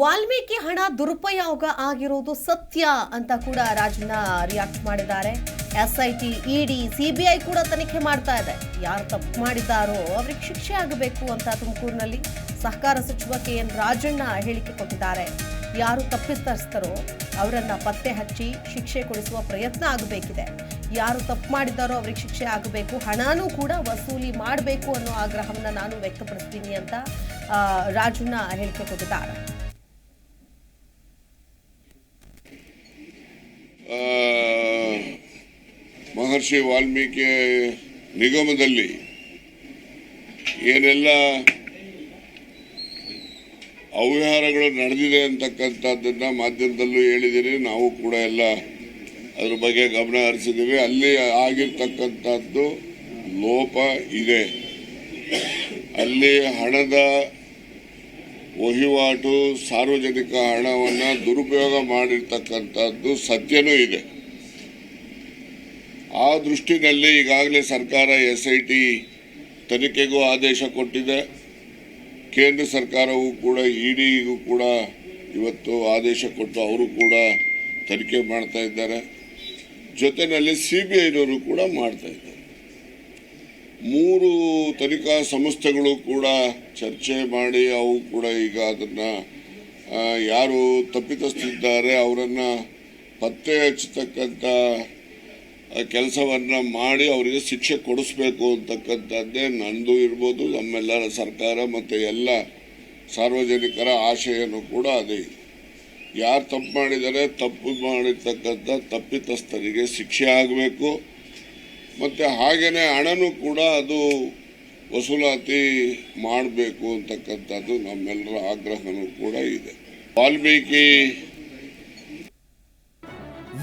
ವಾಲ್ಮೀಕಿ ಹಣ ದುರುಪಯೋಗ ಆಗಿರೋದು ಸತ್ಯ ಅಂತ ಕೂಡ ರಾಜಣ್ಣ ರಿಯಾಕ್ಟ್ ಮಾಡಿದ್ದಾರೆ. ಎಸ್ಐಟಿ ಇಡಿ ಸಿಬಿಐ ಕೂಡ ತನಿಖೆ ಮಾಡ್ತಾ ಇದೆ. ಯಾರು ತಪ್ಪು ಮಾಡಿದ್ದಾರೋ ಅವ್ರಿಗೆ ಶಿಕ್ಷೆ ಆಗಬೇಕು ಅಂತ ತುಮಕೂರಿನಲ್ಲಿ ಸಹಕಾರ ಸಚಿವ ಕೆ ಎನ್ ರಾಜಣ್ಣ ಹೇಳಿಕೆ ಕೊಟ್ಟಿದ್ದಾರೆ. ಯಾರು ತಪ್ಪಿಸ್ತರಿಸ್ತಾರೋ ಅವರನ್ನ ಪತ್ತೆ ಹಚ್ಚಿ ಶಿಕ್ಷೆ ಕೊಡಿಸುವ ಪ್ರಯತ್ನ ಆಗಬೇಕಿದೆ. ಯಾರು ತಪ್ಪು ಮಾಡಿದ್ದಾರೋ ಅವ್ರಿಗೆ ಶಿಕ್ಷೆ ಆಗಬೇಕು, ಹಣನೂ ಕೂಡ ವಸೂಲಿ ಮಾಡಬೇಕು ಅನ್ನೋ ಆಗ್ರಹವನ್ನು ನಾನು ವ್ಯಕ್ತಪಡಿಸ್ತೀನಿ ಅಂತ ರಾಜಣ್ಣ ಹೇಳಿಕೆ ಕೊಟ್ಟಿದ್ದಾರೆ ಆ, ಮಹರ್ಷಿ ವಾಲ್ಮೀಕಿ ನಿಗಮದಲ್ಲಿ ಏನೆಲ್ಲ ಅವ್ಯವಹಾರಗಳು ನಡೆದಿದೆ ಅಂತಕ್ಕಂಥದ್ದನ್ನು ಮಾಧ್ಯಮದಲ್ಲೂ ಹೇಳಿದ್ದೀರಿ ನಾವು ಕೂಡ ಎಲ್ಲ ಅದ್ರ ಬಗ್ಗೆ ಗಮನ ಹರಿಸಿದ್ದೀವಿ. ಅಲ್ಲಿ ಆಗಿರ್ತಕ್ಕಂಥದ್ದು ಲೋಪ ಇದೆ. ಅಲ್ಲಿ ಹಣದ ವಹಿವಾಟು, ಸಾರ್ವಜನಿಕ ಹಣವನ್ನು ದುರುಪಯೋಗ ಮಾಡಿರ್ತಕ್ಕಂಥದ್ದು ಸತ್ಯನೂ ಇದೆ. ಆ ದೃಷ್ಟಿನಲ್ಲಿ ಈಗಾಗಲೇ ಸರ್ಕಾರ ಎಸ್ ಐ ಟಿ ತನಿಖೆಗೂ ಆದೇಶ ಕೊಟ್ಟಿದೆ. ಕೇಂದ್ರ ಸರ್ಕಾರವು ಕೂಡ ಇಡಿಗೂ ಕೂಡ ಇವತ್ತು ಆದೇಶ ಕೊಟ್ಟು ಅವರು ಕೂಡ ತನಿಖೆ ಮಾಡ್ತಾ ಇದ್ದಾರೆ. ಜೊತೆಯಲ್ಲಿ ಸಿ ಬಿ ಐನವರು ಕೂಡ ಮಾಡ್ತಾ ಇದ್ದಾರೆ. ಮೂರು ತನಿಖಾ ಸಂಸ್ಥೆಗಳು ಕೂಡ ಚರ್ಚೆ ಮಾಡಿ ಅವು ಕೂಡ ಈಗ ಅದನ್ನು ಯಾರು ತಪ್ಪಿತಸ್ತಿದ್ದಾರೆ ಅವರನ್ನು ಪತ್ತೆ ಹಚ್ಚತಕ್ಕಂಥ ಕೆಲಸವನ್ನು ಮಾಡಿ ಅವರಿಗೆ ಶಿಕ್ಷೆ ಕೊಡಿಸ್ಬೇಕು ಅಂತಕ್ಕಂಥದ್ದೇ ನಂದು ಇರ್ಬೋದು, ನಮ್ಮೆಲ್ಲರ ಸರ್ಕಾರ ಮತ್ತು ಎಲ್ಲ ಸಾರ್ವಜನಿಕರ ಆಶಯನೂ ಕೂಡ ಅದೇ. ಇದೆ ಯಾರು ತಪ್ಪು ಮಾಡಿದರೆ, ತಪ್ಪು ಮಾಡಿರ್ತಕ್ಕಂಥ ತಪ್ಪಿತಸ್ಥರಿಗೆ ಶಿಕ್ಷೆ ಆಗಬೇಕು. ಮತ್ತು ಹಾಗೆಯೇ ಹಣನೂ ಕೂಡ ಅದು ವಸೂಲಾತಿ ಮಾಡಬೇಕು ಅಂತಕ್ಕಂಥದ್ದು ನಮ್ಮೆಲ್ಲರ ಆಗ್ರಹನೂ ಕೂಡ ಇದೆ. ವಾಲ್ಮೀಕಿ